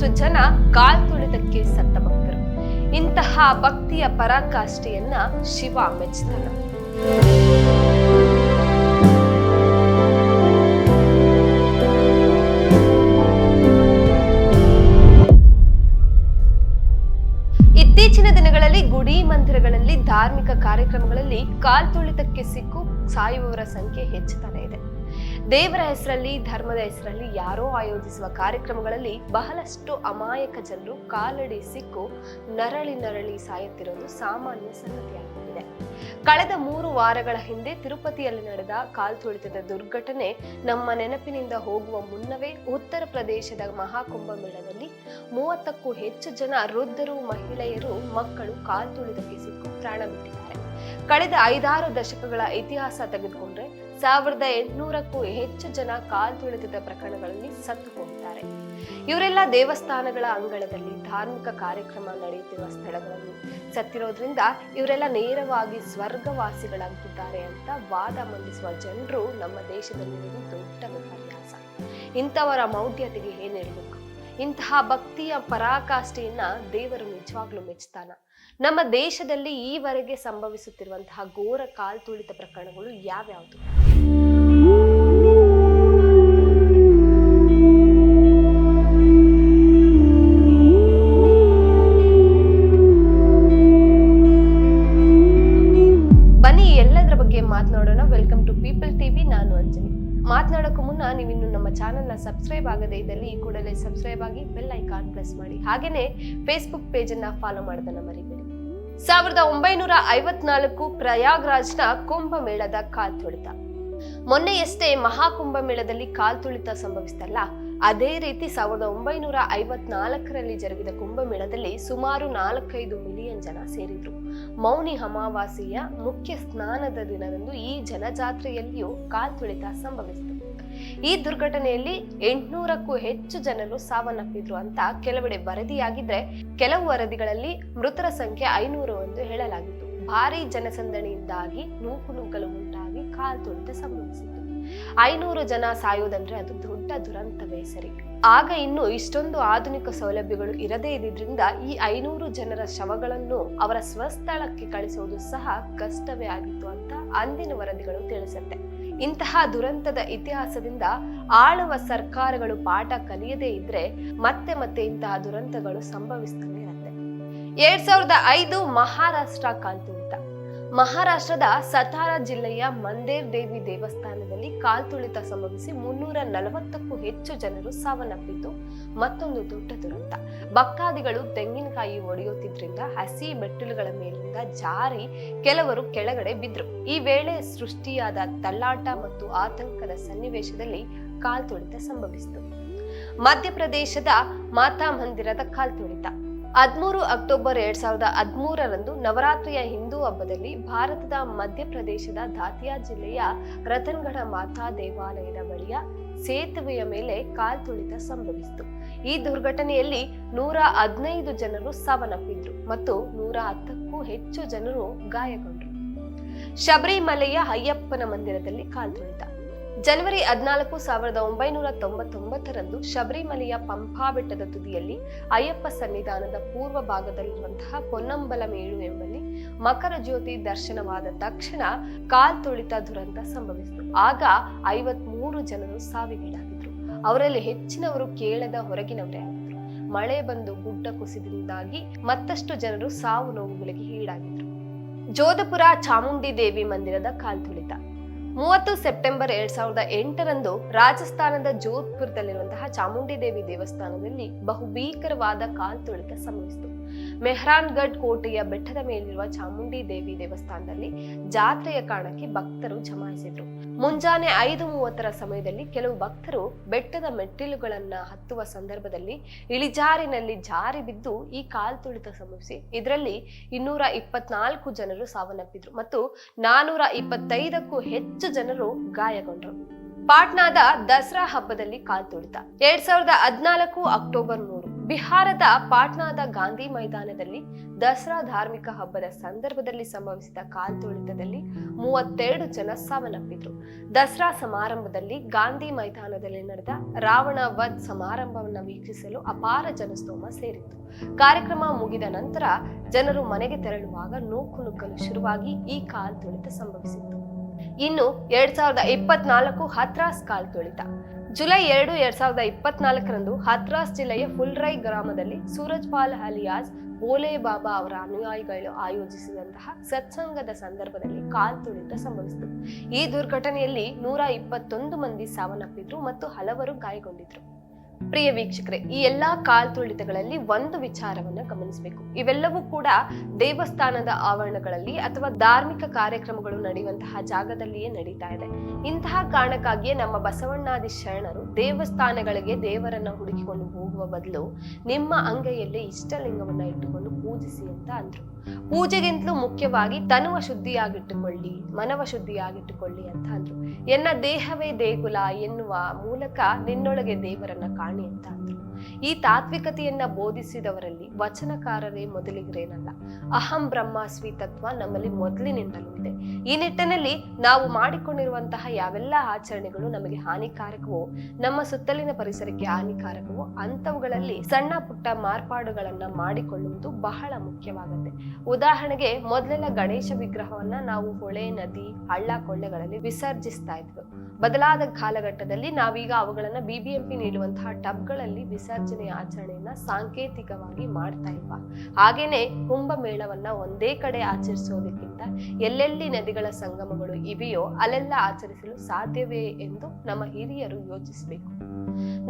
ಬಹಳಷ್ಟು ಜನ ಕಾಲ್ ತುಳಿದಕ್ಕೆ ಸತ್ತ ಭಕ್ತರು ಇಂತಹ ಭಕ್ತಿಯ ಪರಾಕಾಷ್ಠೆಯನ್ನ ಶಿವ ಮೆಚ್ಚುತ್ತಾನ ಇತ್ತೀಚಿನ ದಿನಗಳಲ್ಲಿ ಗುಡಿ ಮಂದಿರಗಳಲ್ಲಿ ಧಾರ್ಮಿಕ ಕಾರ್ಯಕ್ರಮಗಳಲ್ಲಿ ಕಾಲ್ ತುಳಿತಕ್ಕೆ ಸಿಕ್ಕು ಸಾಯುವವರ ಸಂಖ್ಯೆ ಹೆಚ್ಚುತ್ತಾನೆ ಇದೆ. ದೇವರ ಹೆಸರಲ್ಲಿ, ಧರ್ಮದ ಹೆಸರಲ್ಲಿ ಯಾರೋ ಆಯೋಜಿಸುವ ಕಾರ್ಯಕ್ರಮಗಳಲ್ಲಿ ಬಹಳಷ್ಟು ಅಮಾಯಕ ಜನರು ಕಾಲಡಿ ಸಿಕ್ಕು ನರಳಿ ನರಳಿ ಸಾಯುತ್ತಿರೋದು ಸಾಮಾನ್ಯ ಸಂಗತಿಯಾಗಿದೆ. ಕಳೆದ ಮೂರು ವಾರಗಳ ಹಿಂದೆ ತಿರುಪತಿಯಲ್ಲಿ ನಡೆದ ಕಾಲ್ ತುಳಿತದ ದುರ್ಘಟನೆ ನಮ್ಮ ನೆನಪಿನಿಂದ ಹೋಗುವ ಮುನ್ನವೇ ಉತ್ತರ ಪ್ರದೇಶದ ಮಹಾಕುಂಭಮೇಳದಲ್ಲಿ ಮೂವತ್ತಕ್ಕೂ ಹೆಚ್ಚು ಜನ ವೃದ್ಧರು, ಮಹಿಳೆಯರು, ಮಕ್ಕಳು ಕಾಲ್ ತುಳಿತಕ್ಕೆ ಸಿಕ್ಕು ಪ್ರಾಣ ಬಿಟ್ಟಿದ್ದಾರೆ ಕಳೆದ ಐದಾರು ದಶಕಗಳ ಇತಿಹಾಸ ತೆಗೆದುಕೊಂಡ್ರೆ ಸಾವಿರದ ಎಂಟುನೂರಕ್ಕೂ ಹೆಚ್ಚು ಜನ ಕಾಲ್ ತುಳಿತದ ಪ್ರಕರಣಗಳಲ್ಲಿ ಸತ್ತು ಹೋಗುತ್ತಾರೆ ಇವರೆಲ್ಲ ದೇವಸ್ಥಾನಗಳ ಅಂಗಳದಲ್ಲಿ ಧಾರ್ಮಿಕ ಕಾರ್ಯಕ್ರಮ ನಡೆಯುತ್ತಿರುವ ಸ್ಥಳಗಳಲ್ಲಿ ಸತ್ತಿರೋದ್ರಿಂದ ಇವರೆಲ್ಲ ನೇರವಾಗಿ ಸ್ವರ್ಗವಾಸಿಗಳಾಗಿದ್ದಾರೆ ಅಂತ ವಾದ ಮಂಡಿಸುವ ಜನರು ನಮ್ಮ ದೇಶದಲ್ಲಿರುವುದು ದೊಡ್ಡ ವಿಪರ್ಯಾಸ ಇಂಥವರ ಮೌಢ್ಯತೆಗೆ ಏನಿರಬೇಕು ಇಂತಹ ಭಕ್ತಿಯ ಪರಾಕಾಷ್ಠೆಯನ್ನ ದೇವರು ನಿಜವಾಗ್ಲೂ ಮೆಚ್ಚುತ್ತಾನ ನಮ್ಮ ದೇಶದಲ್ಲಿ ಈವರೆಗೆ ಸಂಭವಿಸುತ್ತಿರುವಂತಹ ಘೋರ ಕಾಲ್ ತುಳಿತ ಪ್ರಕರಣಗಳು ಯಾವ್ಯಾವುದು? ಬನ್ನಿ, ಎಲ್ಲದರ ಬಗ್ಗೆ ಮಾತನಾಡೋಣ. ವೆಲ್ಕಮ್ ಟು ಪೀಪಲ್ ಟಿವಿ ನಾನು ಅಂಜನಿ ಮಾತನಾಡೋಕ್ಕೂ ಮುನ್ನ ನೀವಿನ್ನು ನಮ್ಮ ಚಾನೆಲ್ನ ಸಬ್ಸ್ಕ್ರೈಬ್ ಆಗದೇ ಇದ್ದಲ್ಲಿ ಕೂಡಲೇ ಸಬ್ಸ್ಕ್ರೈಬ್ ಆಗಿ ಬೆಲ್ ಐಕಾನ್ ಪ್ರೆಸ್ ಮಾಡಿ. ಹಾಗೆಯೇ ಫೇಸ್ಬುಕ್ ಪೇಜನ್ನು ಫಾಲೋ ಮಾಡೋದನ್ನು ಮರಿಬೇಡಿ. ಸಾವಿರದ ಒಂಬೈನೂರ ಐವತ್ನಾಲ್ಕು ಪ್ರಯಾಗ್ರಾಜ್ನ ಕುಂಭಮೇಳದ ಕಾಲ್ ತುಳಿತ. ಮೊನ್ನೆಯಷ್ಟೇ ಮಹಾಕುಂಭಮೇಳದಲ್ಲಿ ಕಾಲ್ ತುಳಿತ ಸಂಭವಿಸ್ತಲ್ಲ, ಅದೇ ರೀತಿ ಸಾವಿರದ ಒಂಬೈನೂರ ಐವತ್ನಾಲ್ಕರಲ್ಲಿ ಜರುಗಿದ ಕುಂಭಮೇಳದಲ್ಲಿ ಸುಮಾರು ನಾಲ್ಕೈದು ಮಿಲಿಯನ್ ಜನ ಸೇರಿದ್ರು. ಮೌನಿ ಅಮಾವಾಸ್ಯೆಯ ಮುಖ್ಯ ಸ್ನಾನದ ದಿನದಂದು ಈ ಜನಜಾತ್ರೆಯಲ್ಲಿಯೂ ಕಾಲ್ ತುಳಿತ ಸಂಭವಿಸಿತು. ಈ ದುರ್ಘಟನೆಯಲ್ಲಿ ಎಂಟುನೂರಕ್ಕೂ ಹೆಚ್ಚು ಜನರು ಸಾವನ್ನಪ್ಪಿದ್ರು ಅಂತ ಕೆಲವೆಡೆ ವರದಿಯಾಗಿದ್ರೆ ಕೆಲವು ವರದಿಗಳಲ್ಲಿ ಮೃತರ ಸಂಖ್ಯೆ ಐನೂರು ಎಂದು ಹೇಳಲಾಗಿತ್ತು. ಭಾರಿ ಜನಸಂದಣಿಯಿಂದಾಗಿ ನೂಕು ನುಗ್ಗಲು ಉಂಟಾಗಿ ಕಾಲ್ ತುಳಿತ ಸಂಭವಿಸಿತು ಐನೂರು ಜನ ಸಾಯೋದಂದ್ರೆ ಅದು ದೊಡ್ಡ ದುರಂತವೇ ಸರಿ. ಆಗ ಇನ್ನು ಇಷ್ಟೊಂದು ಆಧುನಿಕ ಸೌಲಭ್ಯಗಳು ಇರದೇ ಇದ್ದಿದ್ರಿಂದ ಈ ಐನೂರು ಜನರ ಶವಗಳನ್ನು ಅವರ ಸ್ವಸ್ಥಳಕ್ಕೆ ಕಳಿಸುವುದು ಸಹ ಕಷ್ಟವೇ ಆಗಿತ್ತು ಅಂತ ಅಂದಿನ ವರದಿಗಳು ತಿಳಿಸುತ್ತೆ. ಇಂತಹ ದುರಂತದ ಇತಿಹಾಸದಿಂದ ಆಳುವ ಸರ್ಕಾರಗಳು ಪಾಠ ಕಲಿಯದೇ ಇದ್ರೆ ಮತ್ತೆ ಮತ್ತೆ ಇಂತಹ ದುರಂತಗಳು ಸಂಭವಿಸ್ತಾನೆ ಇರುತ್ತೆ. ಎರಡ್ ಸಾವಿರದ ಐದು ಮಹಾರಾಷ್ಟ್ರ ಕಾಲ್ತುಳಿತ ಮಹಾರಾಷ್ಟ್ರದ ಸತಾರಾ ಜಿಲ್ಲೆಯ ಮಂದೇರ್ ದೇವಿ ದೇವಸ್ಥಾನದಲ್ಲಿ ಕಾಲ್ತುಳಿತ ಸಂಭವಿಸಿ ಮುನ್ನೂರ ನಲವತ್ತಕ್ಕೂ ಹೆಚ್ಚು ಜನರು ಸಾವನ್ನಪ್ಪಿದ್ದು ಮತ್ತೊಂದು ದೊಡ್ಡ ದುರಂತ. ಭಕ್ತಾದಿಗಳು ತೆಂಗಿನಕಾಯಿ ಒಡೆಯುತ್ತಿದ್ದರಿಂದ ಹಸಿ ಮೆಟ್ಟಿಲುಗಳ ಮೇಲಿಂದ ಜಾರಿ ಕೆಲವರು ಕೆಳಗಡೆ ಬಿದ್ದರು ಈ ವೇಳೆ ಸೃಷ್ಟಿಯಾದ ತಳ್ಳಾಟ ಮತ್ತು ಆತಂಕದ ಸನ್ನಿವೇಶದಲ್ಲಿ ಕಾಲ್ತುಳಿತ ಸಂಭವಿಸಿತು. ಮಧ್ಯಪ್ರದೇಶದ ಮಾತಾ ಮಂದಿರದ ಕಾಲ್ತುಳಿತ ಹದ್ಮೂರು ಅಕ್ಟೋಬರ್ ಎರಡ್ ಸಾವಿರದ ಹದಿಮೂರರಂದು ನವರಾತ್ರಿಯ ಹಿಂದೂ ಹಬ್ಬದಲ್ಲಿ ಭಾರತದ ಮಧ್ಯಪ್ರದೇಶದ ದಾತಿಯಾ ಜಿಲ್ಲೆಯ ರತನ್ಗಢ ಮಾತಾ ದೇವಾಲಯದ ಬಳಿಯ ಸೇತುವೆಯ ಮೇಲೆ ಕಾಲ್ತುಳಿತ ಸಂಭವಿಸಿತು. ಈ ದುರ್ಘಟನೆಯಲ್ಲಿ ನೂರ ಹದಿನೈದು ಜನರು ಸಾವನ್ನಪ್ಪಿದ್ರು ಮತ್ತು ನೂರ ಹತ್ತಕ್ಕೂ ಹೆಚ್ಚು ಜನರು ಗಾಯಗೊಂಡರು. ಶಬರಿಮಲೆಯ ಅಯ್ಯಪ್ಪನ ಮಂದಿರದಲ್ಲಿ ಕಾಲ್ತುಳಿತ ಜನವರಿ ಹದಿನಾಲ್ಕು ಸಾವಿರದ ಒಂಬೈನೂರ ತೊಂಬತ್ತೊಂಬತ್ತರಂದು ಶಬರಿಮಲೆಯ ಪಂಪಾ ಬೆಟ್ಟದ ತುದಿಯಲ್ಲಿ ಅಯ್ಯಪ್ಪ ಸನ್ನಿಧಾನದ ಪೂರ್ವ ಭಾಗದಲ್ಲಿರುವಂತಹ ಪೊನ್ನಂಬಲಮೇಳು ಎಂಬಲ್ಲಿ ಮಕರ ಜ್ಯೋತಿ ದರ್ಶನವಾದ ತಕ್ಷಣ ತುಳಿತ ದುರಂತ ಸಂಭವಿಸಿತು. ಆಗ ಐವತ್ಮೂರು ಜನರು ಸಾವಿಗೀಡಾಗಿದ್ರು ಅವರಲ್ಲಿ ಹೆಚ್ಚಿನವರು ಕೇಳದ ಹೊರಗಿನವರೇ ಆಗಿದ್ರು ಮಳೆ ಬಂದು ಗುಡ್ಡ ಕುಸಿದಿಂದಾಗಿ ಮತ್ತಷ್ಟು ಜನರು ಸಾವು ನೋವುಗಳಿಗೆ ಈಡಾಗಿದ್ರು ಜೋಧಪುರ ಚಾಮುಂಡಿ ದೇವಿ ಮಂದಿರದ ಕಾಲ್ತುಳಿತ ಮೂವತ್ತು ಸೆಪ್ಟೆಂಬರ್ ಎರಡ್ ಸಾವಿರದ ಎಂಟರಂದು ರಾಜಸ್ಥಾನದ ಜೋಧ್ಪುರದಲ್ಲಿರುವಂತಹ ಚಾಮುಂಡಿ ದೇವಿ ದೇವಸ್ಥಾನದಲ್ಲಿ ಬಹುಭೀಕರವಾದ ಕಾಲ್ತುಳಿತ ಸಂಭವಿಸಿತು. ಮೆಹ್ರಾನ್ಗಢ್ ಕೋಟೆಯ ಬೆಟ್ಟದ ಮೇಲಿರುವ ಚಾಮುಂಡಿ ದೇವಿ ದೇವಸ್ಥಾನದಲ್ಲಿ ಜಾತ್ರೆಯ ಕಾರಣಕ್ಕೆ ಭಕ್ತರು ಜಮಾಯಿಸಿದ್ರು. ಮುಂಜಾನೆ ಐದು ಮೂವತ್ತರ ಸಮಯದಲ್ಲಿ ಕೆಲವು ಭಕ್ತರು ಬೆಟ್ಟದ ಮೆಟ್ಟಿಲುಗಳನ್ನ ಹತ್ತುವ ಸಂದರ್ಭದಲ್ಲಿ ಇಳಿಜಾರಿನಲ್ಲಿ ಜಾರಿ ಬಿದ್ದು ಈ ಕಾಲ್ತುಳಿತ ಸಂಭವಿಸಿ ಇದರಲ್ಲಿ ಇನ್ನೂರ ಇಪ್ಪತ್ನಾಲ್ಕು ಜನರು ಸಾವನ್ನಪ್ಪಿದ್ರು ಮತ್ತು ನಾನೂರ ಇಪ್ಪತ್ತೈದಕ್ಕೂ ಹೆಚ್ಚು ಜನರು ಗಾಯಗೊಂಡರು. ಪಾಟ್ನಾದ ದಸರಾ ಹಬ್ಬದಲ್ಲಿ ಕಾಲ್ತುಳಿತ ಎರಡ್ ಸಾವಿರದ ಹದಿನಾಲ್ಕು ಅಕ್ಟೋಬರ್ ಬಿಹಾರದ ಪಾಟ್ನಾದ ಗಾಂಧಿ ಮೈದಾನದಲ್ಲಿ ದಸರಾ ಧಾರ್ಮಿಕ ಹಬ್ಬದ ಸಂದರ್ಭದಲ್ಲಿ ಸಂಭವಿಸಿದ ಕಾಲ್ತುಳಿತದಲ್ಲಿ ಮೂವತ್ತೆರಡು ಜನ ಸಾವನ್ನಪ್ಪಿದ್ರು. ದಸರಾ ಸಮಾರಂಭದಲ್ಲಿ ಗಾಂಧಿ ಮೈದಾನದಲ್ಲಿ ನಡೆದ ರಾವಣ ವಧ್ ಸಮಾರಂಭವನ್ನು ವೀಕ್ಷಿಸಲು ಅಪಾರ ಜನಸ್ತೋಮ ಸೇರಿತ್ತು. ಕಾರ್ಯಕ್ರಮ ಮುಗಿದ ನಂತರ ಜನರು ಮನೆಗೆ ತೆರಳುವಾಗ ನೂಕು ನುಗ್ಗಲು ಶುರುವಾಗಿ ಈ ಕಾಲ್ತುಳಿತ ಸಂಭವಿಸಿತ್ತು. ಇನ್ನು ಎರಡ್ ಸಾವಿರದ ಇಪ್ಪತ್ನಾಲ್ಕು ಹತ್ರಾಸ್ ಕಾಲ್ತುಳಿತ. ಜುಲೈ ಎರಡು ಎರಡ್ ಸಾವಿರದ ಇಪ್ಪತ್ನಾಲ್ಕರಂದು ಹತ್ರಾಸ್ ಜಿಲ್ಲೆಯ ಫುಲ್ರೈ ಗ್ರಾಮದಲ್ಲಿ ಸೂರಜ್ ಪಾಲ್ ಅಲಿಯಾಸ್ ಬೋಲೆ ಬಾಬಾ ಅವರ ಅನುಯಾಯಿಗಳು ಆಯೋಜಿಸಿದಂತಹ ಸತ್ಸಂಗದ ಸಂದರ್ಭದಲ್ಲಿ ಕಾಲ್ ತುಳಿತ ಸಂಭವಿಸಿತು. ಈ ದುರ್ಘಟನೆಯಲ್ಲಿ ನೂರ ಇಪ್ಪತ್ತೊಂದು ಮಂದಿ ಸಾವನ್ನಪ್ಪಿದ್ರು ಮತ್ತು ಹಲವರು ಗಾಯಗೊಂಡಿದ್ರು. ಪ್ರಿಯ ವೀಕ್ಷಕರೇ, ಈ ಎಲ್ಲಾ ಕಾಲ್ತುಳಿತಗಳಲ್ಲಿ ಒಂದು ವಿಚಾರವನ್ನ ಗಮನಿಸಬೇಕು. ಇವೆಲ್ಲವೂ ಕೂಡ ದೇವಸ್ಥಾನದ ಆವರಣಗಳಲ್ಲಿ ಅಥವಾ ಧಾರ್ಮಿಕ ಕಾರ್ಯಕ್ರಮಗಳು ನಡೆಯುವಂತಹ ಜಾಗದಲ್ಲಿಯೇ ನಡೀತಾ ಇದೆ. ಇಂತಹ ಕಾರಣಕ್ಕಾಗಿಯೇ ನಮ್ಮ ಬಸವಣ್ಣಾದಿ ಶರಣರು ದೇವಸ್ಥಾನಗಳಿಗೆ ದೇವರನ್ನ ಹುಡುಕಿಕೊಂಡು ಹೋಗುವ ಬದಲು ನಿಮ್ಮ ಅಂಗೈಯಲ್ಲೇ ಇಷ್ಟಲಿಂಗವನ್ನ ಇಟ್ಟುಕೊಂಡು ಪೂಜಿಸಿ ಅಂತ ಅಂದ್ರು. ಪೂಜೆಗಿಂತಲೂ ಮುಖ್ಯವಾಗಿ ತನುವ ಶುದ್ಧಿಯಾಗಿಟ್ಟುಕೊಳ್ಳಿ, ಮನವ ಶುದ್ಧಿಯಾಗಿಟ್ಟುಕೊಳ್ಳಿ ಅಂತ ಅಂದ್ರು. ಎನ್ನ ದೇಹವೇ ದೇಗುಲ ಎನ್ನುವ ಮೂಲಕ ನಿನ್ನೊಳಗೆ ದೇವರನ್ನ ಕಾಣಿ ಅಂತ ಅಂದ್ರು. ಈ ತಾತ್ವಿಕತೆಯನ್ನ ಬೋಧಿಸಿದವರಲ್ಲಿ ವಚನಕಾರರೇ ಮೊದಲಿಗರೇನಲ್ಲ. ಅಹಂ ಬ್ರಹ್ಮಾಸ್ವಿ ತತ್ವ ನಮ್ಮಲ್ಲಿ ಮೊದಲಿನಿಂದಲೂ ಇದೆ ಈ ನಿಟ್ಟಿನಲ್ಲಿ ನಾವು ಮಾಡಿಕೊಂಡಿರುವಂತಹ ಯಾವೆಲ್ಲ ಆಚರಣೆಗಳು ನಮಗೆ ಹಾನಿಕಾರಕವೋ, ನಮ್ಮ ಸುತ್ತಲಿನ ಪರಿಸರಕ್ಕೆ ಹಾನಿಕಾರಕವೋ, ಅಂಥವುಗಳಲ್ಲಿ ಸಣ್ಣ ಪುಟ್ಟ ಮಾರ್ಪಾಡುಗಳನ್ನ ಮಾಡಿಕೊಳ್ಳುವುದು ಬಹಳ ಮುಖ್ಯವಾಗುತ್ತೆ. ಉದಾಹರಣೆಗೆ ಮೊದಲೆಲ್ಲ ಗಣೇಶ ವಿಗ್ರಹವನ್ನ ನಾವು ಹೊಳೆ, ನದಿ, ಹಳ್ಳ ಕೊಳ್ಳೆಗಳಲ್ಲಿ ವಿಸರ್ಜಿಸ್ತಾ ಇದ್ವು. ಬದಲಾದ ಕಾಲಘಟ್ಟದಲ್ಲಿ ನಾವೀಗ ಅವುಗಳನ್ನ ಬಿಬಿಎಂಪಿ ನೀಡುವಂತಹ ಟಬ್ಗಳಲ್ಲಿ ವಿಸರ್ಜನೆ ಆಚರಣೆಯನ್ನ ಸಾಂಕೇತಿಕವಾಗಿ ಮಾಡ್ತಾ ಇಲ್ವಾ ಹಾಗೇನೆ ಕುಂಭಮೇಳವನ್ನ ಒಂದೇ ಕಡೆ ಆಚರಿಸೋದಕ್ಕಿಂತ ಎಲ್ಲೆಲ್ಲಿ ನದಿಗಳ ಸಂಗಮಗಳು ಇವೆಯೋ ಅಲ್ಲೆಲ್ಲ ಆಚರಿಸಲು ಸಾಧ್ಯವೇ ಎಂದು ನಮ್ಮ ಹಿರಿಯರು ಯೋಚಿಸಬೇಕು.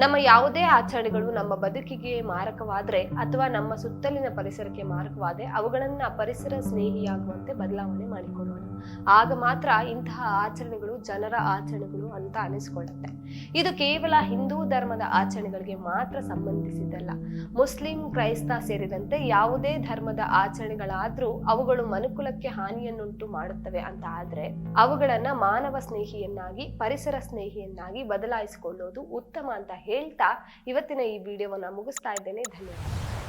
ನಮ್ಮ ಯಾವುದೇ ಆಚರಣೆಗಳು ನಮ್ಮ ಬದುಕಿಗೆ ಮಾರಕವಾದ್ರೆ ಅಥವಾ ನಮ್ಮ ಸುತ್ತಲಿನ ಪರಿಸರಕ್ಕೆ ಮಾರಕವಾದ್ರೆ ಅವುಗಳನ್ನ ಪರಿಸರ ಸ್ನೇಹಿಯಾಗುವಂತೆ ಬದಲಾವಣೆ ಮಾಡಿಕೊಳ್ಳೋಣ. ಆಗ ಮಾತ್ರ ಇಂತಹ ಆಚರಣೆಗಳು ಜನರ ಆಚರಣೆಗಳು ಅಂತ ಅನಿಸ್ಕೊಳ್ಳುತ್ತೆ. ಇದು ಕೇವಲ ಹಿಂದೂ ಧರ್ಮದ ಆಚರಣೆಗಳಿಗೆ ಮಾತ್ರ ಸಂಬಂಧಿಸಿದ್ದಲ್ಲ. ಮುಸ್ಲಿಂ, ಕ್ರೈಸ್ತ ಸೇರಿದಂತೆ ಯಾವುದೇ ಧರ್ಮದ ಆಚರಣೆಗಳಾದ್ರೂ ಅವುಗಳು ಮನುಕುಲಕ್ಕೆ ಹಾನಿಯನ್ನುಂಟು ಮಾಡುತ್ತವೆ ಅಂತ ಆದ್ರೆ, ಅವುಗಳನ್ನ ಮಾನವ ಸ್ನೇಹಿಯನ್ನಾಗಿ, ಪರಿಸರ ಸ್ನೇಹಿಯನ್ನಾಗಿ ಬದಲಾಯಿಸಿಕೊಳ್ಳೋದು ಉತ್ತಮ ಅಂತ ಹೇಳ್ತಾ ಇವತ್ತಿನ ಈ ವಿಡಿಯೋವನ್ನ ಮುಗಿಸ್ತಾ ಇದ್ದೇನೆ. ಧನ್ಯವಾದ.